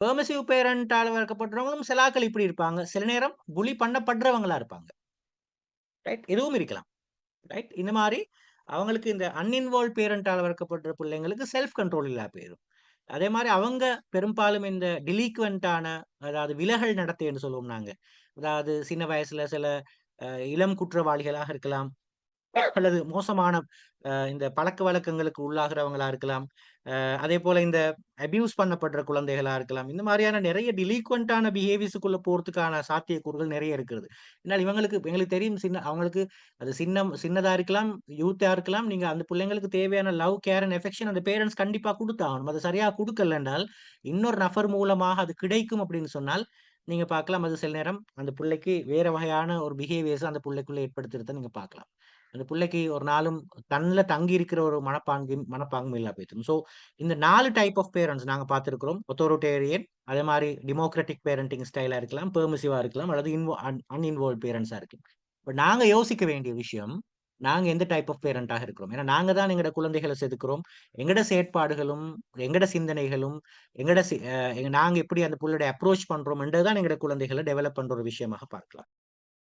Permissive பேரண்டால் வளர்க்கப்படுறவங்களும் சிலாக்கள் இப்படி இருப்பாங்க. சில நேரம் புலி பண்ணப்படுறவங்களா இருப்பாங்க. ரைட். இதுவும் இருக்கலாம். ரைட். இந்த மாதிரி அவங்களுக்கு இந்த அன்இன்வால்வ் பேரண்டால் வளர்க்கப்படுற பிள்ளைங்களுக்கு செல்ஃப் கண்ட்ரோல் இல்லா போயிரும். அதே மாதிரி அவங்க பெரும்பாலும் இந்த டிலிக்வென்ட்டான அதாவது விலகல் நடத்தை என்று சொல்லுவோம் நாங்க. அதாவது சின்ன வயசுல சில இளம் குற்றவாளிகளாக இருக்கலாம். அல்லது மோசமான இந்த பழக்க வழக்கங்களுக்கு உள்ளாகிறவங்களா இருக்கலாம். அதே போல இந்த அபியூஸ் பண்ணப்படுற குழந்தைகளா இருக்கலாம். இந்த மாதிரியான நிறைய டிலீக்வெண்டான பிஹேவியர்ஸுக்குள்ள போறதுக்கான சாத்தியக்கூறுகள் நிறைய இருக்கிறது. என்னால் இவங்களுக்கு எங்களுக்கு தெரியும் சின்ன அவங்களுக்கு அது சின்னம் சின்னதா இருக்கலாம், யூத்தா இருக்கலாம். நீங்க அந்த பிள்ளைங்களுக்கு தேவையான லவ், கேர் அண்ட் எஃபெக்ஷன் அந்த பேரண்ட்ஸ் கண்டிப்பா கொடுத்தாகணும் அது சரியா கொடுக்கல என்றால், இன்னொரு நபர் மூலமாக அது கிடைக்கும் அப்படின்னு சொன்னால், நீங்க பார்க்கலாம் அது சில நேரம் அந்த பிள்ளைக்கு வேற வகையான ஒரு பிஹேவியர்ஸ் அந்த பிள்ளைக்குள்ள ஏற்படுத்துறத நீங்க பார்க்கலாம். அந்த புள்ளைக்கு ஒரு நாளும் தன்ல தங்கி இருக்கிற ஒரு மனப்பாங்கு மனப்பாங்கும் இல்லாம போயிடும் ஸோ இந்த நாலு டைப் ஆஃப் பேரண்ட்ஸ் நாங்க பார்த்திருக்கிறோம். அத்தாரிட்டேரியன் அதே மாதிரி டெமோக்ராட்டிக் பேரண்டிங் ஸ்டைலா இருக்கலாம், பெர்மிசிவாக இருக்கலாம் அல்லது இன்வோ அன் அன்இன்வால்வ் பேரன்ட்ஸா இருக்கலாம். இப்ப நாங்க யோசிக்க வேண்டிய விஷயம், நாங்க எந்த டைப் ஆஃப் பேரண்டாக இருக்கிறோம். ஏன்னா நாங்க தான் எங்களோட குழந்தைகளை செதுக்குறோம். எங்கட செயற்பாடுகளும், எங்கட சிந்தனைகளும், எங்கட நாங்கள் நாங்க எப்படி அந்த பிள்ளையோட அப்ரோச் பண்றோம் என்றது தான் எங்களோட குழந்தைகளை டெவலப் பண்ற ஒரு விஷயமாக பார்க்கலாம்.